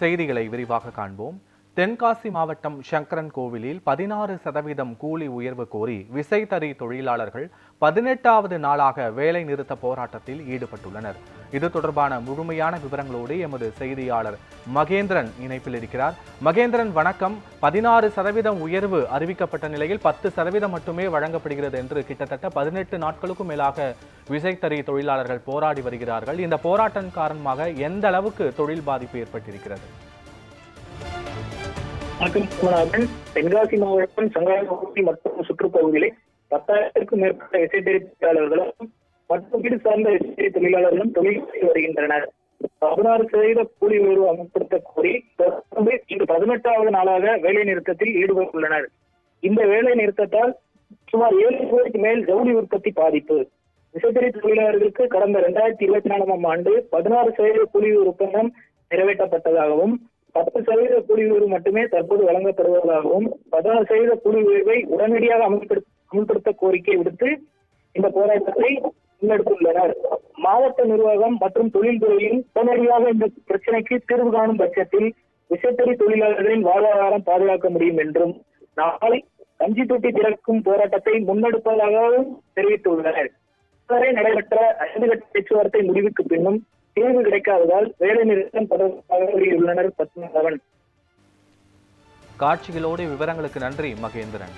செய்திகளை விரிவாக காண்போம். தென்காசி மாவட்டம் சங்கரன் கோவிலில் பதினாறு சதவீதம் கூலி உயர்வு கோரி விசைத்தறி தொழிலாளர்கள் பதினெட்டாவது நாளாக வேலை நிறுத்த போராட்டத்தில் ஈடுபட்டுள்ளனர். இது தொடர்பான முழுமையான விவரங்களோடு எமது செய்தியாளர் மகேந்திரன் இணைப்பில் இருக்கிறார். மகேந்திரன் வணக்கம். பதினாறு சதவீதம் உயர்வு அறிவிக்கப்பட்ட நிலையில் பத்து சதவீதம் மட்டுமே வழங்கப்படுகிறது என்று கிட்டத்தட்ட பதினெட்டு நாட்களுக்கும் மேலாக விசைத்தறி தொழிலாளர்கள் போராடி வருகிறார்கள். இந்த போராட்டம் காரணமாக எந்த அளவுக்கு தொழில் பாதிப்பு ஏற்பட்டிருக்கிறது? வணக்கம் தென்காசி மாவட்டம் சங்காரப்பகுதி மற்றும் சுற்றுப்பகுதிகளில் பத்தாயிரத்திற்கும் மேற்பட்ட விசைத்தறி தொழிலாளர்களும் மற்றும் வீடு சார்ந்த விசைத்தறி தொழிலாளர்களும் தொழில் செய்து வருகின்றனர். பதினாறு சதவீத கூலி உயர்வு அமல்படுத்த கோரி தொடர்ந்து இன்று பதினெட்டாவது நாளாக வேலை நிறுத்தத்தில் ஈடுபட்டுள்ளனர். இந்த வேலை நிறுத்தத்தால் சுமார் ஏழு கோடிக்கு மேல் ஜவுளி உற்பத்தி பாதிப்பு. விசைத்தறி தொழிலாளர்களுக்கு கடந்த இரண்டாயிரத்தி இருபத்தி நாலாம் ஆண்டு பதினாறு சதவீத கூலி ஒப்பந்தம் நிறைவேற்றப்பட்டதாகவும் பத்து சதவீத கூலி உயர்வு மட்டுமே தற்போது வழங்கப்படுவதாகவும் பதினாறு சதவீத கூலி உயர்வை உடனடியாக அமல்படுத்த அமல்படுத்த கோரிக்கை விடுத்து இந்த போராட்டத்தை முன்னெடுத்துள்ளனர். மாவட்ட நிர்வாகம் மற்றும் தொழில்துறையும் உடனடியாக இந்த பிரச்சனைக்கு தீர்வு காணும் பட்சத்தில் விசைத்தறி தொழிலாளர்களின் வாழ்வாதாரம் பாதுகாக்க முடியும் என்றும் நாளை கஞ்சி தொட்டி திறக்கும் போராட்டத்தை முன்னெடுப்பதாகவும் தெரிவித்துள்ளனர். இதுவரை நடைபெற்ற ஐந்து கட்ட பேச்சுவார்த்தை முடிவுக்கு பின்னும் தீர்வு கிடைக்காததால் வேலை நிறுத்தம் தொடர்பாக வெளியிட்டுள்ளனர் பத்மநாபன். காட்சிகளோடு விவரங்களுக்கு நன்றி மகேந்திரன்.